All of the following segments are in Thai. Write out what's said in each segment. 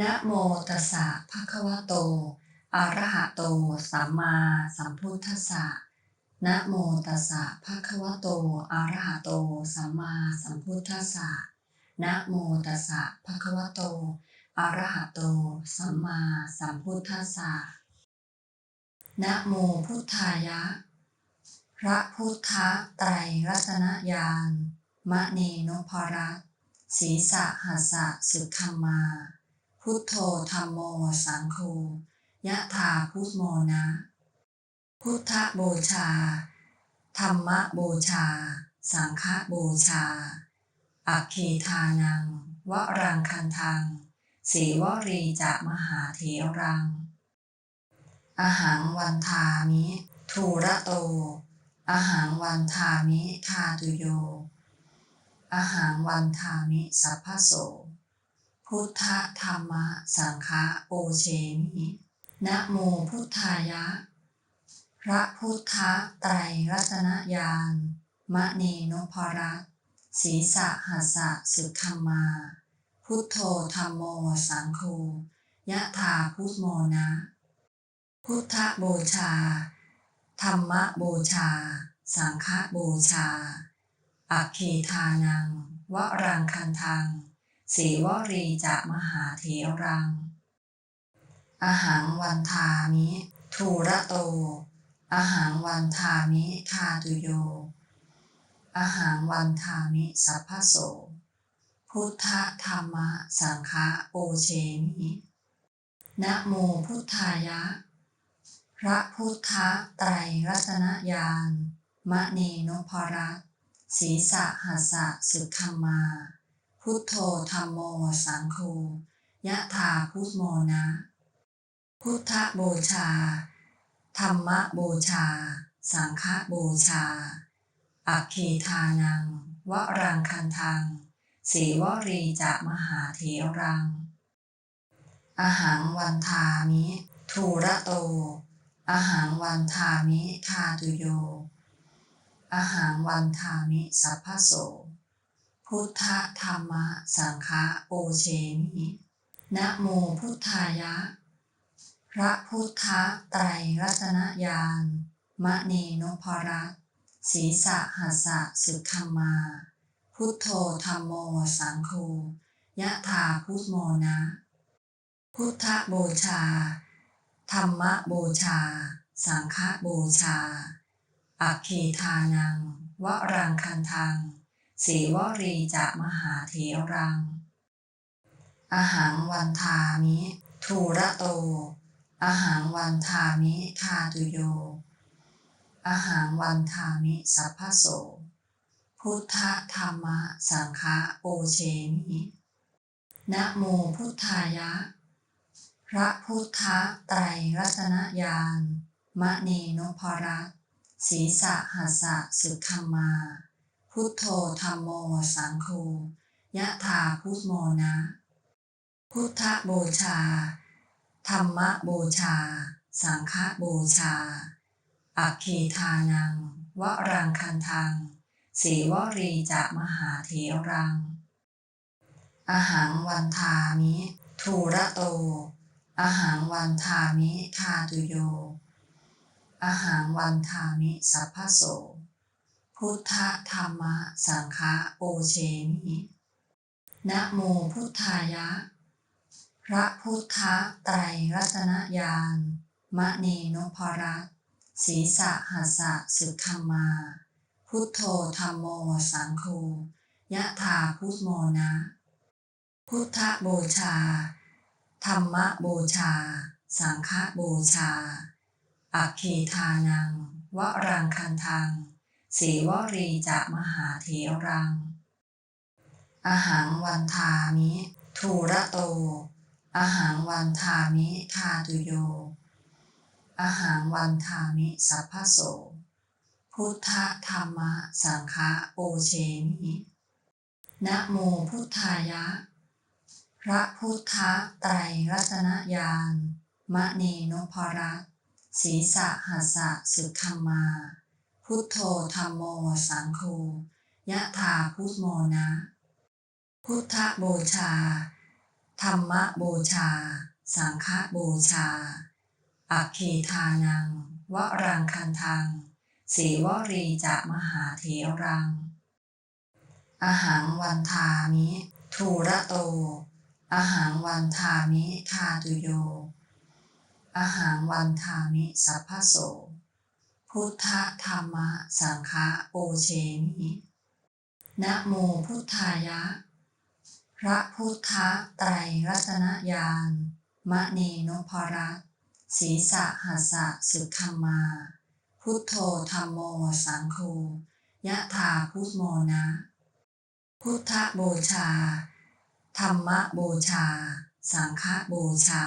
นะโมตัสสะภะคะวะโต อะระหะโต สัมมาสัมพุทธัสสะ นะโมตัสสะภะคะวะโต อะระหะโต สัมมาสัมพุทธัสสะ นะโมตัสสะภะคะวะโต อะระหะโต สัมมาสัมพุทธัสสะ นะโมพุทธายะ พระพุทธไตรรัตนญาณมะเนนพรัตน์ศีสะหัสสะสุขมา พุทโธธรรมโมสังโฆยะถาพุทโมนะ พุทธบูชา ธรรมบูชา สังฆบูชา อัคคีทานัง วรังคันทังสีวรีจะมหาเถรัง อาหารวันทามิทูระโต อาหารวันทามิทาตุโย อาหารวันทามิสัพพโส พุทธธรรมสังฆะโอเชมินะโมพุทธายะ พระพุทธไตรรัตนญาณมะเนนพรัตน์ศีสะหัสสะสุขัมมา พุทโธธรรมโมสังโฆยะถาพุทโมนะ พุทธบูชา ธรรมบูชา สังฆบูชาอัคคีทานัง วรังคันทัง สีวรีจะมหาเถรังอาหารวันทามิทูระโตอาหารวันทามิทาตุโยอาหารวันทามิสัพพโส พุทธธรรมสังฆะโอเชมินะโมพุทธายะ พระพุทธไตรรัตนญาณมะเนนพรัตศีสะหัสสะสุขัมมา พุทโธธรรมโมสังโฆยะถาพุทโมนะ พุทธบูชา ธรรมบูชา สังฆบูชา อัคคีทานัง วรังคันทังสีวรีจะมหาเถรัง อาหารวันทามิทูระโต อาหารวันทามิทาตุโย อาหารวันทามิสัพพโส พุทธธรรมสังฆะโอเชมินะโมพุทธายะ พระพุทธไตรรัตนญาณมะเนนพรัตศีสะหัสสะสุขัมมา พุทโธธรรมโมสังโฆยะถาพุทโมนะ พุทธบูชา ธรรมบูชา สังฆบูชาอัคคีทานัง วรังคันทัง สีวรีจะมหาเถรังอาหารวันทามิทูระโตอาหารวันทามิทาตุโยอาหารวันทามิสัพพโส พุทธธรรมสังฆะโอเชมินะโมพุทธายะ พระพุทธไตรรัตนญาณมะเนนพรัตศีสะหัสสะสุขัมมา พุทโธธรรมโมสังโฆยะถาพุทโมนะ พุทธบูชา ธรรมบูชา สังฆบูชา อัคคีทานัง วรังคันทังสีวรีจะมหาเถรัง อาหารวันทามิทูระโต อาหารวันทามิทาตุโย อาหารวันทามิสัพพโส พุทธธรรมสังฆะโอเชมินะโมพุทธายะ พระพุทธไตรรัตนญาณมะเนนพรัตน์ศีสะหัสสะสุขัมมา พุทโธธรรมโมสังโฆยะถาพุทโมนะ พุทธบูชา ธรรมบูชา สังฆบูชา อัคคีทานัง วรังคันทัง สีวรีจะมหาเถรังอาหารวันทามิ ทูระโตอาหารวันทามิทาตุโยอาหารวันทามิสัพพโส พุทธธรรมสังฆะโอเชมินะโมพุทธายะ พระพุทธไตรรัตนญาณมะเนนพรัตน์ศีสะหัสสะสุขัมมา พุทโธธรรมโมสังโฆยะถาพุทโมนะ พุทธบูชา ธรรมบูชา สังฆบูชา อัคคีทานัง วรังคันทังสีวรีจะมหาเถรัง อาหังวันทามิทูระโต อาหังวันทามิทาตุโย อาหังวันทามิสัพพโส พุทธธรรมสังฆโอเชมินะโมพุทธายะ พระพุทธไตรรัตนญาณมะเนนพรัตน์ศีสะหัสสะสุขมมา พุทโธธรรมโมสังโฆยะถาพุทโมนะ พุทธบูชา ธรรมบูชา สังฆบูชา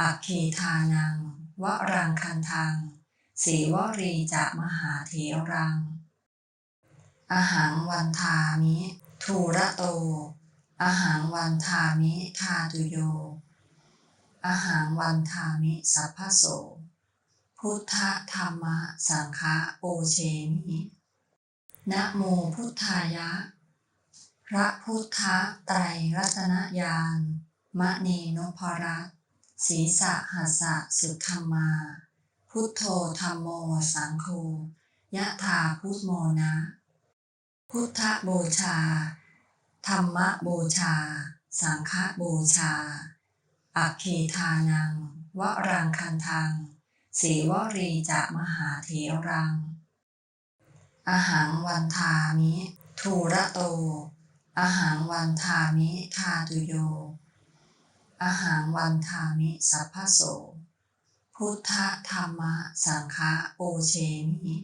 อัคคีทานัง วรังคันทัง สีวรีจะมหาเถรังอาหังวันทามิทูระโตอาหังวันทามิทาตุโยอาหังวันทามิสัพพโส พุทธธรรมสังฆโอเชมินะโมพุทธายะ พระพุทธไตรรัตนญาณมะเนนพรัตศีสะหัสสะสุขมมา พุทโธธรรมโมสังโฆยะถาพุทโมนะ พุทธโบชา ธรรมโบชา สังฆโบชา อัคคีทานัง วรังคันทังสีวรีจะมหาเถรัง อาหังวันทามิ ทูระโต อาหังวันทามิ ทาตุโยอาหังวันทามิ สัพพโส พุทธธรรมสังฆโอเชมิ